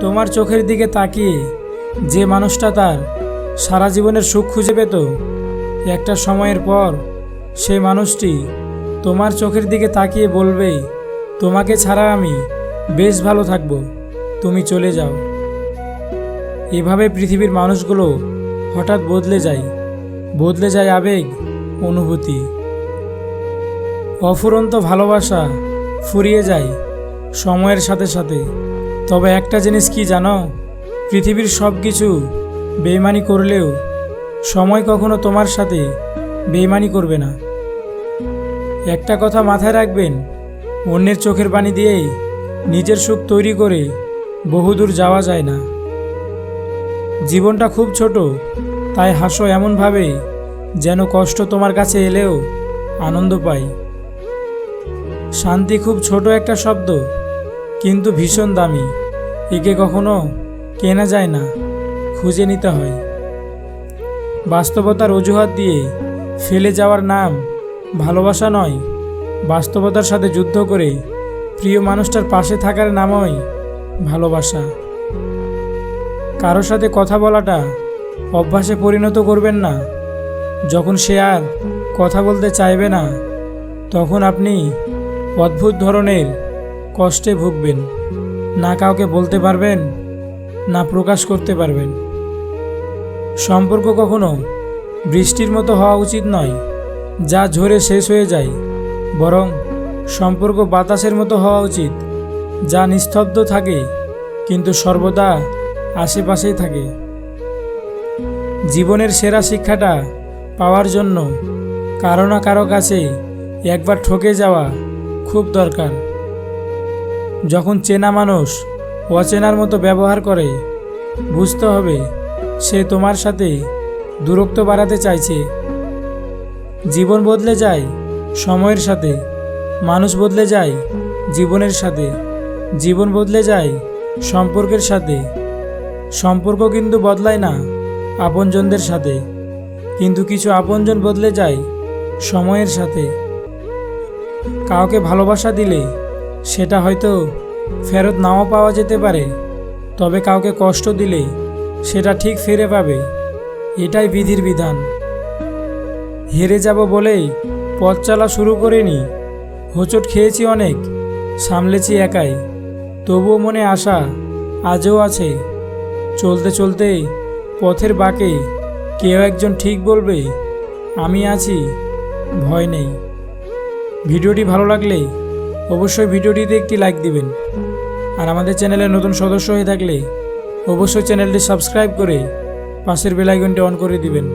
তোমার চোখের দিকে তাকিয়ে যে মানুষটা তার সারা জীবনের সুখ খুঁজে পেত, একটা সময়ের পর সেই মানুষটি তোমার চোখের দিকে তাকিয়ে বলবে, তোমাকে ছাড়া আমি বেশ ভালো থাকব, তুমি চলে যাও। এভাবে পৃথিবীর মানুষগুলো হঠাৎ বদলে যায় বদলে যায় আবেগ, অনুভূতি। অফুরন্ত ভালোবাসা ফুরিয়ে যায় সময়ের সাথে সাথে। তবে একটা জিনিস কি জানো? পৃথিবীর সব কিছু বেইমানি করলেও সময় কখনো তোমার সাথে বেইমানি করবে না। একটা কথা মাথায় রাখবেন, অন্যের চোখের পানি দিয়েই নিজের সুখ তৈরি করে বহুদূর যাওয়া যায় না। জীবনটা খুব ছোট, তাই হাসো এমনভাবে যেন কষ্ট তোমার কাছে এলেও আনন্দ পাই। শান্তি খুব ছোট একটা শব্দ, কিন্তু ভীষণ দামি। একে কখনো কেনা যায় না, খুঁজে নিতে হয়। বাস্তবতার অজুহাত দিয়ে ফেলে যাওয়ার নাম ভালোবাসা নয়, বাস্তবতার সাথে যুদ্ধ করে প্রিয় মানুষটার পাশে থাকার নামই ভালোবাসা। কারোর সাথে কথা বলাটা অভ্যাসে পরিণত করবেন না। যখন সে আর কথা বলতে চাইবে না, তখন আপনি অদ্ভুত ধরনের কষ্টে ভুগবেন। না কাউকে বলতে পারবেন, না প্রকাশ করতে পারবেন। সম্পর্ক কখনো বৃষ্টির মতো হওয়া উচিত নয়, যা ঝরে শেষ হয়ে যায়, বরং সম্পর্ক বাতাসের মতো হওয়া উচিত, যা নিস্তব্ধ থাকে, কিন্তু সর্বদা আশেপাশেই থাকে। জীবনের সেরা শিক্ষাটা পাওয়ার জন্য কারও না কারও কাছে একবার ঠকে যাওয়া খুব দরকার। যখন চেনা মানুষ অচেনার মতো ব্যবহার করে, বুঝতে হবে সে তোমার সাথে দূরত্ব বাড়াতে চাইছে। জীবন বদলে যায় সময়ের সাথে, মানুষ বদলে যায় জীবনের সাথে, জীবন বদলে যায় সম্পর্কের সাথে। সম্পর্ক কিন্তু বদলায় না আপনজনদের সাথে, কিন্তু কিছু আপনজন বদলে যায় সময়ের সাথে। কাউকে ভালোবাসা দিলে সেটা হয়তো ফেরত নাও পাওয়া যেতে পারে, তবে কাউকে কষ্ট দিলে সেটা ঠিক ফিরে পাবে। এটাই বিধির বিধান। হেরে যাব বলেই পথ চলা শুরু করিনি। হোঁচট খেয়েছি অনেক, সামলেছি একাই। তবুও মনে আশা আজও আছে। চলতে চলতে পথের বাঁকে কেউ একজন ঠিক বলবে, আমি আছি, ভয় নেই। ভিডিওটি ভালো লাগলে অবশ্যই ভিডিওটিতে একটি লাইক দিবেন। আর আমাদের চ্যানেলের নতুন সদস্য হয়ে থাকলে অবশ্যই চ্যানেলটি সাবস্ক্রাইব করে পাশের বেলাইকনটি অন করে দিবেন।